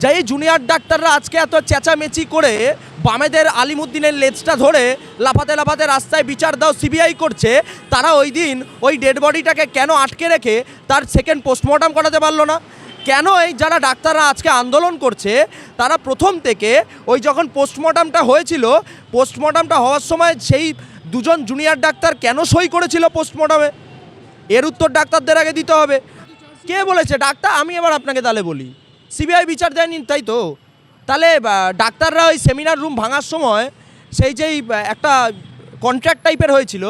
যে এই জুনিয়র ডাক্তাররা আজকে এত চেঁচামেচি করে বামেদের আলিমুদ্দিনের লেজটা ধরে লাফাতে লাফাতে রাস্তায় বিচার দাও, সিবিআই করছে। তারা ওই দিন ওই ডেড বডিটাকে কেন আটকে রেখে তার সেকেন্ড পোস্টমর্টম করাতে পারল না? কেন এই যারা ডাক্তাররা আজকে আন্দোলন করছে, তারা প্রথম থেকে ওই যখন পোস্টমর্টমটা হয়েছিল পোস্টমর্টমটা হওয়ার সময় সেই দুজন জুনিয়র ডাক্তার কেন সই করেছিল পোস্টমর্টমে এর উত্তর ডাক্তারদের আগে দিতে হবে। কে বলেছে? ডাক্তার, আমি এবার আপনাকে তাহলে বলি। সিবিআই বিচার দেয়নি, তাই তো? তাহলে ডাক্তাররা ওই সেমিনার রুম ভাঙার সময় সেই যেই একটা কন্ট্রাক্ট টাইপের হয়েছিল,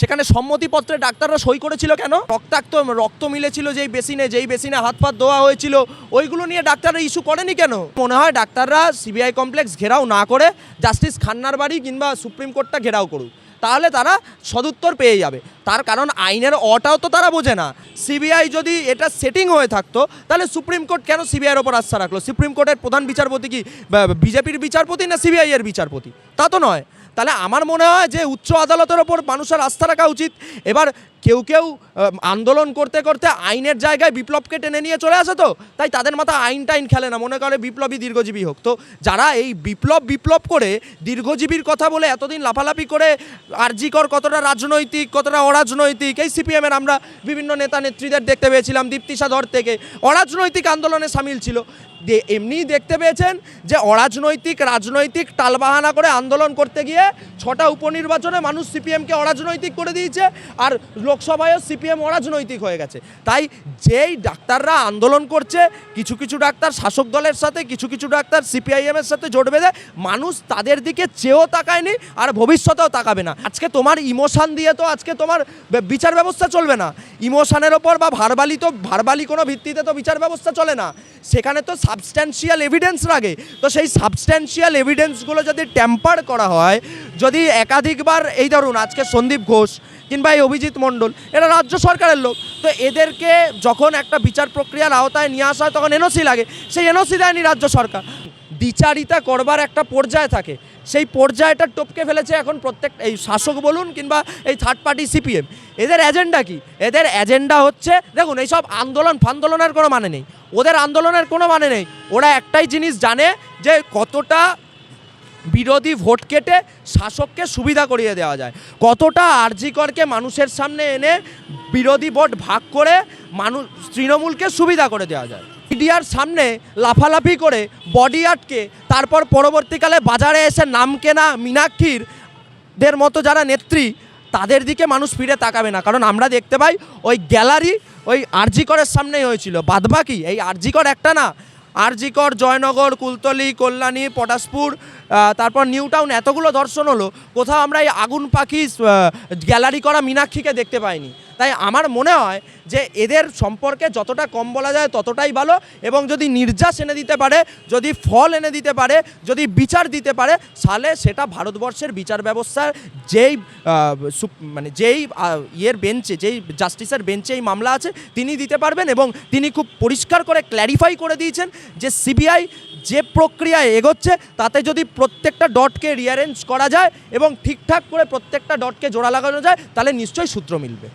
সেখানে সম্মতিপত্রে ডাক্তাররা সই করেছিল কেন? রক্তাক্ত, রক্ত মিলেছিল যেই বেসিনে যেই বেসিনে হাত পাত ধোয়া হয়েছিল, ওইগুলো নিয়ে ডাক্তাররা ইস্যু করেনি কেন? মনে হয় ডাক্তাররা সিবিআই কমপ্লেক্স ঘেরাও না করে জাস্টিস খান্নার বাড়ি কিংবা সুপ্রিম কোর্টটা ঘেরাও করুক। তাহলে তারা সদুত্তর পেয়ে যাবে। তার কারণ আইনের অটাও তো তারা বোঝে না। সিবিআই যদি এটা সেটিং হয়ে থাকতো, তাহলে সুপ্রিম কোর্ট কেন সিবিআইয়ের ওপর আস্থা রাখল? সুপ্রিম কোর্টের প্রধান বিচারপতি কি বিজেপির বিচারপতি না সিবিআইয়ের বিচারপতি? তা তো নয়। তাহলে আমার মনে হয় যে উচ্চ আদালতের ওপর মানুষের আস্থা রাখা উচিত। এবার কেউ কেউ আন্দোলন করতে করতে আইনের জায়গায় বিপ্লবকে টেনে নিয়ে চলে আসে তো। তাই তাদের মাথা আইন টাইন খেলে না, মনে করে বিপ্লবী দীর্ঘজীবী হোক। তো যারা এই বিপ্লব বিপ্লব করে দীর্ঘজীবীর কথা বলে এতদিন লাফালাফি করে আরজিকর কতটা রাজনৈতিক, কতটা অরাজনৈতিক, এই সিপিএমের আমরা বিভিন্ন নেতা নেত্রীদের দেখতে পেয়েছিলাম দীপ্তিসা ধর থেকে। অরাজনৈতিক আন্দোলনে সামিল ছিল। দে- এমনিই দেখতে পেয়েছেন যে অরাজনৈতিক, রাজনৈতিক টালবাহানা করে আন্দোলন করতে গিয়ে ছটা উপনির্বাচনে মানুষ সিপিএমকে অরাজনৈতিক করে দিয়েছে। আর লোকসভায়ও সিপিএম অরাজনৈতিক হয়ে গেছে। তাই যেই ডাক্তাররা আন্দোলন করছে, কিছু কিছু ডাক্তার শাসক দলের সাথে, কিছু কিছু ডাক্তার সিপিআইএমের সাথে জোট বেঁধে মানুষ তাদের দিকে চেয়েও তাকায়নি আর ভবিষ্যতেও তাকাবে না। আজকে তোমার ইমোশান দিয়ে তো আজকে তোমার বিচার ব্যবস্থা চলবে না। ইমোশানের ওপর বা ভারবালি তো ভারবালি কোনো ভিত্তিতে তো বিচার ব্যবস্থা চলে না। সেখানে তো সাবস্ট্যান্সিয়াল এভিডেন্স লাগে তো সেই সাবস্ট্যান্সিয়াল এভিডেন্সগুলো যদি ট্যাম্পার করা হয়, যদি একাধিকবার এই ধরুন আজকে সন্দীপ ঘোষ কিংবা এই অভিজিৎ মণ্ডল, এরা রাজ্য সরকারের লোক। তো এদেরকে যখন একটা বিচার প্রক্রিয়ার আওতায় নিয়ে আসা হয়, তখন এনওসি লাগে। সেই এনওসি দেয়নি রাজ্য সরকার। বিচারিতা করবার একটা পর্যায় থাকে। সেই পর্যায়টা টপকে ফেলেছে এখন প্রত্যেক, এই শাসক বলুন কিংবা এই থার্ড পার্টি সিপিএম এদের এজেন্ডা কি? এদের এজেন্ডা হচ্ছে, দেখুন, এইসব আন্দোলন ফান্দোলনের কোনো মানে নেই। ওদের আন্দোলনের কোনো মানে নেই। ওরা একটাই জিনিস জানে যে কতটা বিরোধী ভোট কেটে শাসককে সুবিধা করিয়ে দেওয়া যায়। কতটা আরজিকরকে মানুষের সামনে এনে বিরোধী ভোট ভাগ করে মানুষ, তৃণমূলকে সুবিধা করে দেওয়া যায়। মিডিয়ার সামনে লাফালাফি করে বডি আটকে তারপর পরবর্তীকালে বাজারে এসে নাম কেনা মীনাক্ষীর দের মতো যারা নেত্রী, তাদের দিকে মানুষ ফিরে তাকাবে না। কারণ আমরা দেখতে পাই ওই গ্যালারি ওই আরজিকরের সামনেই হয়েছিল। বাদবাকি এই আরজিকর একটা না, আরজিকর, জয়নগর, কুলতলি, কল্যাণী, পটাশপুর তারপর নিউ টাউন এতগুলো দর্শন হলো, কোথাও আমরা এই আগুন পাখি গ্যালারি করা মীনাক্ষীকে দেখতে পাইনি। তাই আমার মনে হয় যে এদের সম্পর্কে যতটা কম বলা যায় ততটাই ভালো এবং যদি নির্যাস এনে দিতে পারে, যদি ফল এনে দিতে পারে, যদি বিচার দিতে পারে, তাহলে সেটা ভারতবর্ষের বিচার ব্যবস্থার যেই মানে যেই ইয়ের বেঞ্চে, যেই জাস্টিসের বেঞ্চে এই মামলা আছে, তিনি দিতে পারবেন এবং তিনি খুব পরিষ্কার করে ক্ল্যারিফাই করে দিয়েছেন যে সিবিআই যে প্রক্রিয়ায় এগোচ্ছে, তাতে যদি প্রত্যেকটা ডটকে রিয়ারেঞ্জ করা যায় এবং ঠিকঠাক করে প্রত্যেকটা ডটকে জোড়া লাগানো যায়, তাহলে নিশ্চয়ই সূত্র মিলবে।